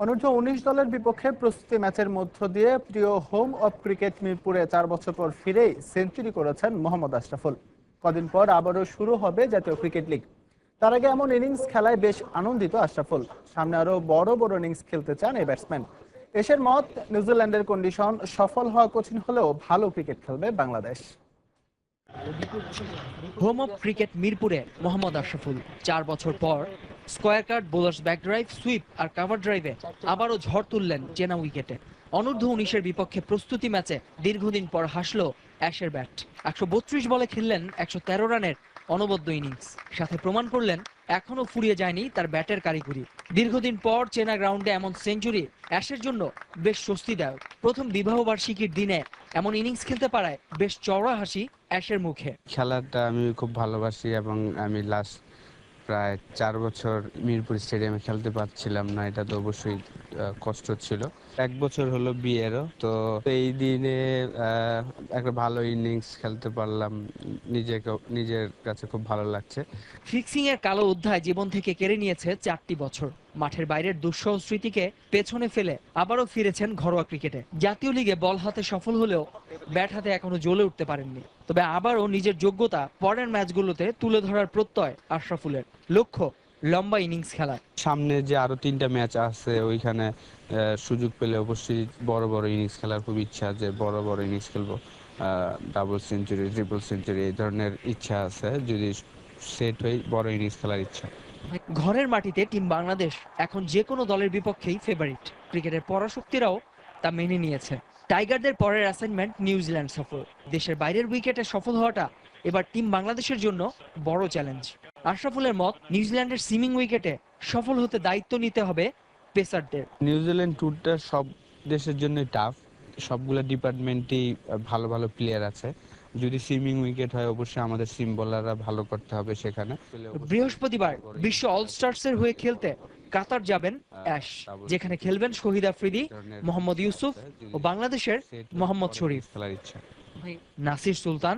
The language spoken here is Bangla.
অনূর্ধ্ব উনিশ দলের বিপক্ষে প্রস্তুতি ম্যাচের মধ্য দিয়ে প্রিয় হোম অফ ক্রিকেট মিরপুরে চার বছর পর ফিরেই সেঞ্চুরি করেছেন মোহাম্মদ আশরাফুল। কদিন পর আবারও শুরু হবে জাতীয় ক্রিকেট লিগ। তার আগে এমন ইনিংস খেলায় বেশ আনন্দিত আশরাফুল। সামনে আরও বড় বড় ইনিংস খেলতে চান এই ব্যাটসম্যান। এসের মত নিউজিল্যান্ডের কন্ডিশন সফল হওয়া কঠিন হলেও ভালো ক্রিকেট খেলবে বাংলাদেশ। হোম অফ ক্রিকেট মিরপুরে মোহাম্মদ আশরাফুল। চার বছর পর square cut, bowlers back drive, sweep আর কাভার ড্রাইভে আবারও ঝড় তুললেন চেনা উইকেটে। অনূর্ধ্ব উনিশের বিপক্ষে প্রস্তুতি ম্যাচে দীর্ঘদিন পর হাসলো অ্যাশের ব্যাট। একশো বত্রিশ বলে খেললেন একশো তেরো রানের অনবদ্য ইনিংস। সাথে প্রমাণ করলেন, এখনও ফুরিয়ে যায়নি তার ব্যাটের কারিগরি। দীর্ঘদিন পর চেনা গ্রাউন্ডে এমন সেঞ্চুরি অ্যাশের জন্য বেশ স্বস্তিদায়ক। প্রথম বিবাহবার্ষিকীর দিনে এমন ইনিংস খেলতে পারায় বেশ চওড়া হাসি অ্যাশের মুখে? খেলাটা আমি খুব ভালোবাসি এবং আমি লাস্ট প্রায় চার বছর মিরপুর স্টেডিয়ামে খেলতে পারছিলাম না এটা তো অবশ্যই কষ্ট ছিল। এক বছর হলো বিয়েরও তো এই দিনে একটা ভালো ইনিংস খেলতে পারলাম নিজেকে নিজের কাছে খুব ভালো লাগছে। ফিক্সিং এর কালো অধ্যায় জীবন থেকে কেড়ে নিয়েছে চারটি বছর। মাঠের বাইরের দুঃসহ স্মৃতিকে পেছনে ফেলে আবারও ফিরেছেন ঘরোয়া ক্রিকেটে। জাতীয় লিগে বল হাতে সফল হলেও ব্যাট হাতে এখনও জ্বলে উঠতে পারেননি। তবে আবারও নিজের যোগ্যতা পরের ম্যাচগুলোতে তুলে ধরার প্রত্যয় আশরাফুলের। লক্ষ্য, লম্বা ইনিংস খেলা। সামনে যে আরও তিনটা ম্যাচ আছে, ওইখানে সুযোগ পেলে অবশ্যই বড় বড় ইনিংস খেলার খুব ইচ্ছা যে বড় বড় ইনিংস খেলব। ডাবল সেঞ্চুরি ট্রিপল সেঞ্চুরি এই ধরনের ইচ্ছা আছে। যদি সেট হই, বড় ইনিংস খেলার ইচ্ছা। ঘরের মাটিতে টিম বাংলাদেশ এখন যে কোনো দলের বিপক্ষেই ফেভারিট ক্রিকেটের পরাশক্তিরাও তা মেনে নিয়েছে। টাইগারদের পরের অ্যাসাইনমেন্ট নিউজিল্যান্ড সফর। দেশের বাইরের উইকেটে সফল হওয়াটা এবার টিম বাংলাদেশের জন্য বড় চ্যালেঞ্জ আশরাফুলের মত নিউজিল্যান্ডের সিমিং উইকেটে সফল হতে দায়িত্ব নিতে হবে পেসারদের। নিউজিল্যান্ড ট্যুরটা সব দেশের জন্য টাফ সবগুলো ডিপার্টমেন্টেই ভালো ভালো প্লেয়ার আছে। যদি সিমিং উইকেট হয় অবশ্যই আমাদের সিম বোলাররা ভালো করতে হবে সেখানে। বৃহস্পতিবার বিশ্ব অলস্টার্স এর হয়ে খেলতে কাতার যাবেন অ্যাশ যেখানে খেলবেন শহীদ আফ্রিদি মোহাম্মদ ইউসুফ ও বাংলাদেশের মোহাম্মদ শরীফ। খেলার ইচ্ছা। নাসির সুলতান